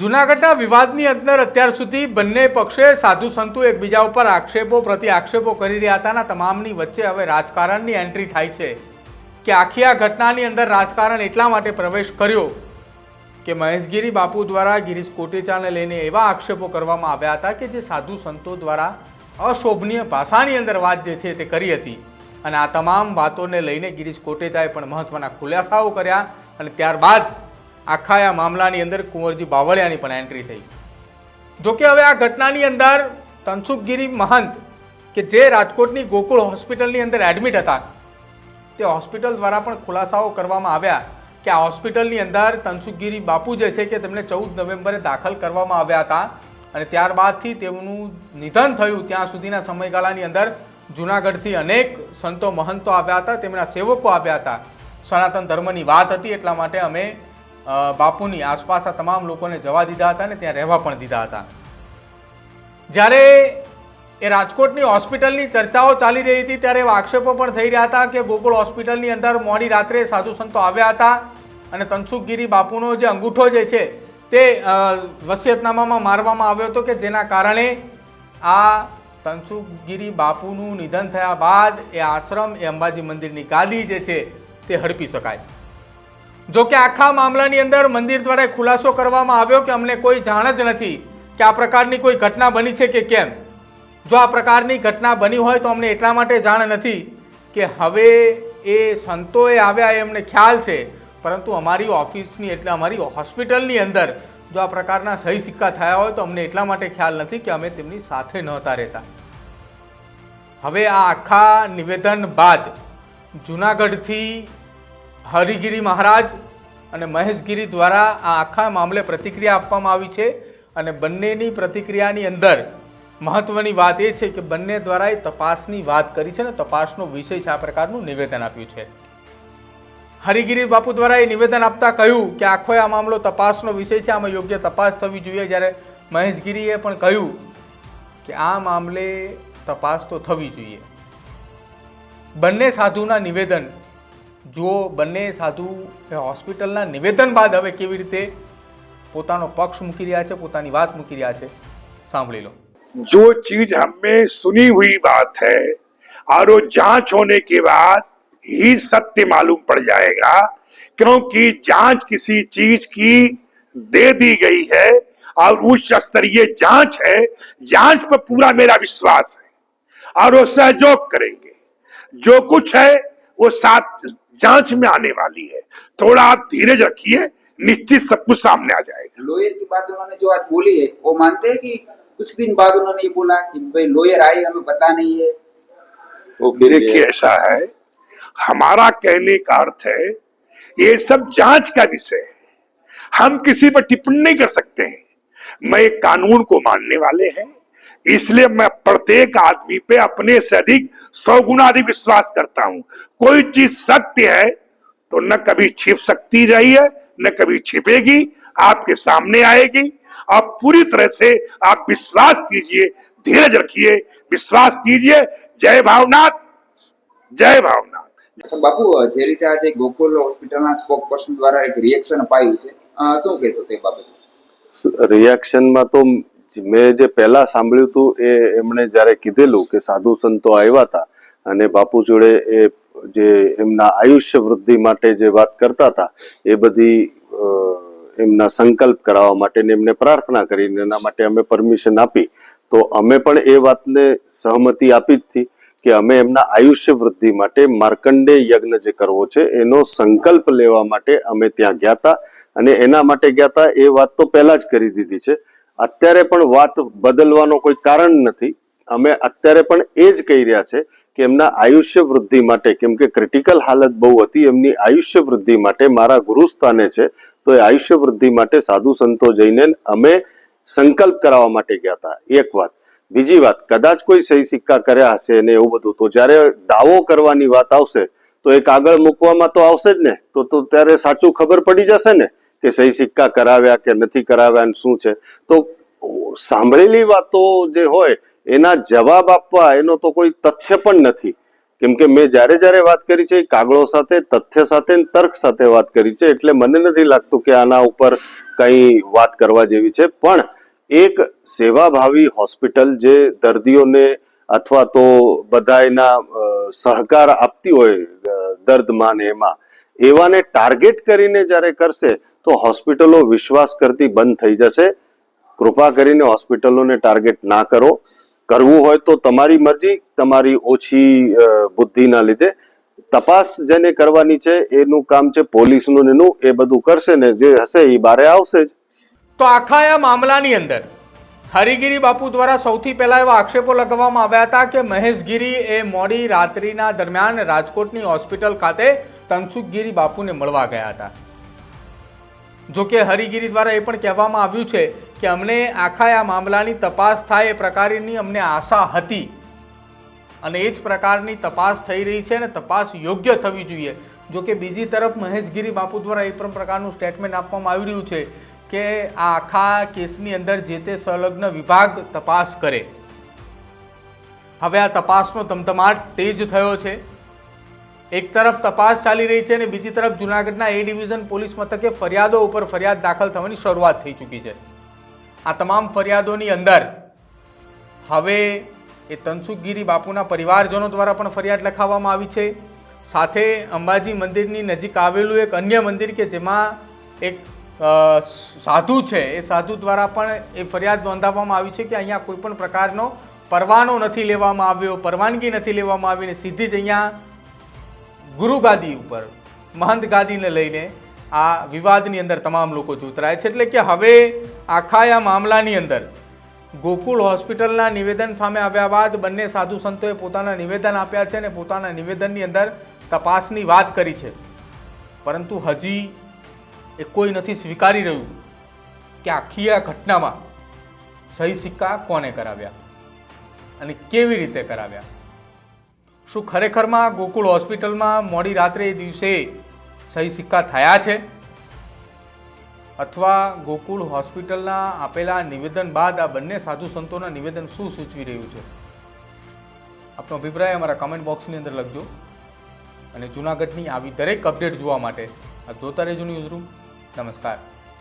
જૂનાગઢના વિવાદની અંદર અત્યાર સુધી બંને પક્ષે સાધુ સંતો એકબીજા ઉપર આક્ષેપો પ્રતિ આક્ષેપો કરી રહ્યા હતા તમામની વચ્ચે હવે રાજકારણની એન્ટ્રી થાય છે. કે આખી આ ઘટનાની અંદર રાજકારણ એટલા માટે પ્રવેશ કર્યો કે મહેશગીરી બાપુ દ્વારા ગિરીશ કોટેચાને લઈને એવા આક્ષેપો કરવામાં આવ્યા હતા કે જે સાધુ સંતો દ્વારા અશોભનીય ભાષાની અંદર વાત જે છે તે કરી હતી. અને આ તમામ વાતોને લઈને ગિરીશ કોટેચાએ પણ મહત્વના ખુલાસાઓ કર્યા અને ત્યારબાદ આખા આ મામલાની અંદર કુંવરજી બાવળિયાની પણ એન્ટ્રી થઈ. જોકે હવે આ ઘટનાની અંદર તનસુખગીરી મહંત કે જે રાજકોટની ગોકુળ હોસ્પિટલની અંદર એડમિટ હતા, તે હોસ્પિટલ દ્વારા પણ ખુલાસાઓ કરવામાં આવ્યા કે આ હોસ્પિટલની અંદર તનસુખગીરી બાપુ જે છે કે તેમને ચૌદ નવેમ્બરે દાખલ કરવામાં આવ્યા હતા અને ત્યારબાદથી તેમનું નિધન થયું. ત્યાં સુધીના સમયગાળાની અંદર જૂનાગઢથી અનેક સંતો મહંતો આવ્યા હતા, તેમના સેવકો આવ્યા હતા. સનાતન ધર્મની વાત હતી એટલા માટે અમે બાપુની આસપાસ આ તમામ લોકોને જવા દીધા હતા અને ત્યાં રહેવા પણ દીધા હતા. જ્યારે એ રાજકોટની હોસ્પિટલની ચર્ચાઓ ચાલી રહી હતી ત્યારે એવા આક્ષેપો પણ થઈ રહ્યા હતા કે ગોકુળ હોસ્પિટલની અંદર મોડી રાત્રે સાધુ સંતો આવ્યા હતા અને તનસુખગીરી બાપુનો જે અંગૂઠો જે છે તે વસિયતનામામાં મારવામાં આવ્યો હતો કે જેના કારણે આ તનસુખગીરી બાપુનું નિધન થયા બાદ એ આશ્રમ, એ અંબાજી મંદિરની ગાદી જે છે તે હડપી શકાય. જો કે આખા મામલાની અંદર મંદિર દ્વારા ખુલાસો કરવામાં આવ્યો કે અમને કોઈ જાણ જ નથી કે આ પ્રકારની કોઈ ઘટના બની છે કે કેમ. જો આ પ્રકારની ઘટના બની હોય તો અમને એટલા માટે જાણ નથી કે હવે એ સંતોએ આવ્યા એ અમને ખ્યાલ છે. પરંતુ અમારી ઓફિસની એટલે અમારી હોસ્પિટલની અંદર જો આ પ્રકારના સહી સિક્કા થયા હોય તો અમને એટલા માટે ખ્યાલ નથી કે અમે તેમની સાથે નહોતા રહેતા. હવે આ આખા નિવેદન બાદ જૂનાગઢથી હરિગીરી મહારાજ અને મહેશગીરી દ્વારા આ આખા મામલે પ્રતિક્રિયા આપવામાં આવી છે અને બંનેની પ્રતિક્રિયાની અંદર મહત્વની વાત એ છે કે બંને દ્વારા એ તપાસની વાત કરી છે ને તપાસનો વિષય છે આ પ્રકારનું નિવેદન આપ્યું છે. હરિગીરી બાપુ દ્વારા એ નિવેદન આપતા કહ્યું કે આખો આ મામલો તપાસનો વિષય છે, આમાં યોગ્ય તપાસ થવી જોઈએ જ્યારે મહેશગીરીએ પણ કહ્યું કે આ મામલે તપાસ તો થવી જોઈએ. બંને સાધુના નિવેદન જુઓ બંને સાધુ એ હોસ્પિટલના નિવેદન બાદ હવે કેવી રીતે પોતાનો પક્ષ મૂકી રહ્યા છે પોતાની વાત મૂકી રહ્યા છે સાંભળી લો जो चीज हमें सुनी हुई बात है और वो जांच होने के बाद ही सत्य मालूम पड़ जाएगा क्योंकि जांच किसी चीज की दे दी गई है और उच्च स्तरीय जांच है जांच पर पूरा मेरा विश्वास है और वो सहयोग करेंगे जो कुछ है वो साथ जाँच में आने वाली है। थोड़ा आप धीरज रखिए निश्चित सब कुछ सामने आ जाएगा। लोयर की बात उन्होंने जो आज बोली है वो मानते हैं कि कुछ दिन बाद उन्होंने ये बोला कि भाई लॉयर आए हमें पता नहीं है। देखिए ऐसा है हमारा कहने का अर्थ है ये सब जाँच का विषय है। हम किसी पर टिप्पणी नहीं कर सकते हैं। मैं कानून को मानने वाले हैं इसलिए मैं प्रत्येक आदमी पे अपने से अधिक सौ गुना अधिक विश्वास करता हूं कोई चीज सत्य है तो न कभी छिप सकती रही है न कभी छिपेगी आपके सामने आएगी आप पूरी तरह से आप विश्वास कीजिए धीरज रखिए विश्वास कीजिए जय भावनाथ जय भावनाथ તો બાપુ જે રીતે આજે ગોકુલ હોસ્પિટલના સ્પોક પર્સન દ્વારા એક રિએક્શન અપાયું છે અ, શું કહેશો તે બાબતે રિએક્શનમાં તો મેં જે પહેલા સાંભળ્યું હતું એ એમણે જ્યારે કીધેલું કે સાધુ સંતો આવ્યા હતા અને બાપુ જોડે એ જે એમના આયુષ્ય વૃદ્ધિ માટે જે વાત કરતા હતા, એ બધી એમના સંકલ્પ કરાવવા માટે ને એમને પ્રાર્થના કરીને એના માટે અમે પરમિશન આપી. તો અમે પણ એ વાતને સહમતિ આપી જ હતી કે અમે એમના આયુષ્ય વૃદ્ધિ માટે માર્કંડે યજ્ઞ જે કરવો છે, એનો સંકલ્પ લેવા માટે અમે ત્યાં ગયા હતા અને એના માટે ગયા હતા એ વાત તો પહેલા જ કરી દીધી છે. અત્યારે પણ વાત બદલવાનો કોઈ કારણ નથી. અમે અત્યારે પણ એ જ કહી રહ્યા છે કે એમના આયુષ્ય વૃદ્ધિ માટે, કેમ કે ક્રિટિકલ હાલત બહુ હતી, એમની આયુષ્ય વૃદ્ધિ માટે મારા ગુરુસ્થાને છે, તો એ આયુષ્ય વૃદ્ધિ માટે સાધુ સંતો જઈને અમે સંકલ્પ કરાવવા માટે ગયા હતા. એક વાત. બીજી વાત, કદાચ કોઈ સહી સિક્કા કર્યા હશે ને એવું બધું, તો જ્યારે દાવો કરવાની વાત આવશે, તો એ કાગળ મૂકવામાં તો આવશે જ ને. તો તો ત્યારે સાચું ખબર પડી જશે ને કે સહી સિક્કા કરાવ્યા કે નથી કરાવ્યા શું છે. તો સાંભળેલી વાતો જે હોય એના જવાબ આપવા એનો તો કોઈ તથ્ય પણ નથી. કેમ કે મેં જ્યારે જ્યારે વાત કરી છે એ કાગળો સાથે તથ્ય સાથે તર્ક સાથે વાત કરી છે એટલે મને નથી લાગતું કે આના ઉપર કંઈ વાત કરવા જેવી છે. પણ એક સેવાભાવી હોસ્પિટલ જે દર્દીઓને અથવા તો બધાયના અ, સહકાર આપતી હોય દર્દમાં ને એમાં એવાને ટાર્ગેટ કરીને જ્યારે કરશે તો હોસ્પિટલો વિશ્વાસ કરતી બંધ થઈ જશે. કૃપા કરીને હોસ્પિટલોને ટાર્ગેટ ના કરો. કરવું હોય તો તમારી મરજી, તમારી ઓછી બુદ્ધિના લીધે. તપાસ જેને કરવાની છે, એનું કામ છે પોલીસનું એનું, એ બધું કરશે ને જે હશે એ બારે આવશે જ. તો આખા આ મામલાની અંદર હરિગીરી બાપુ દ્વારા સૌથી પહેલા એવા આક્ષેપો લગાવવામાં આવ્યા હતા કે મહેશગીરી એ મોડી રાત્રિના દરમિયાન રાજકોટની હોસ્પિટલ ખાતે તનસુખગીરી બાપુને મળવા ગયા હતા. જો કે હરિગીરી દ્વારા એ પણ કહેવામાં આવ્યું છે કે અમને આખા આ મામલાની તપાસ થાય એ પ્રકારની અમને આશા હતી. અને એ જ પ્રકારની તપાસ થઈ રહી છે અને તપાસ યોગ્ય થવી જોઈએ. જો કે બીજી તરફ મહેશગીરી બાપુ દ્વારા એ પણ પ્રકારનું સ્ટેટમેન્ટ આપવામાં આવી રહ્યું છે કે આ આખા કેસની અંદર જે તે સંલગ્ન વિભાગ તપાસ કરે. હવે આ તપાસનો ધમધમાટ તેજ થયો છે. એક તરફ તપાસ ચાલી રહી છે અને બીજી તરફ જૂનાગઢના એ ડિવિઝન પોલીસ મથકે ફરિયાદો ઉપર ફરિયાદ દાખલ થવાની શરૂઆત થઈ ચૂકી છે. આ તમામ ફરિયાદોની અંદર હવે એ તનસુખગીરી બાપુના પરિવારજનો દ્વારા પણ ફરિયાદ લખાવવામાં આવી છે. સાથે અંબાજી મંદિરની નજીક આવેલું એક અન્ય મંદિર કે જેમાં એક સાધુ છે, એ સાધુ દ્વારા પણ એ ફરિયાદ નોંધાવવામાં આવી છે કે અહીંયા કોઈ પણ પ્રકારનો પરવાનો નથી લેવામાં આવ્યો, પરવાનગી નથી લેવામાં આવી ને સીધી જ અહીંયા ગુરુ ગાદી ઉપર, મહંત ગાદીને લઈને આ વિવાદની અંદર તમામ લોકો જોતરાય છે. એટલે કે હવે આખા આ મામલાની અંદર ગોકુળ હોસ્પિટલના નિવેદન સામે આવ્યા બાદ બંને સાધુ સંતોએ પોતાના નિવેદન આપ્યા છે અને પોતાના નિવેદનની અંદર તપાસની વાત કરી છે. પરંતુ હજી એ કોઈ નથી સ્વીકારી રહ્યું કે આખી આ ઘટનામાં સહી સિક્કા કોને કરાવ્યા અને કેવી રીતે કરાવ્યા. શું ખરેખરમાં ગોકુળ હોસ્પિટલમાં મોડી રાત્રે એ દિવસે સહી સિક્કા થયા છે? અથવા ગોકુળ હોસ્પિટલના આપેલા નિવેદન બાદ આ બંને સાધુ સંતોના નિવેદન શું સૂચવી રહ્યું છે? આપનો અભિપ્રાય અમારા કમેન્ટ બોક્સની અંદર લખજો. અને જૂનાગઢની આવી દરેક અપડેટ જોવા માટે આ જોતા રહેજો ન્યૂઝ રૂમ નમસ્કાર.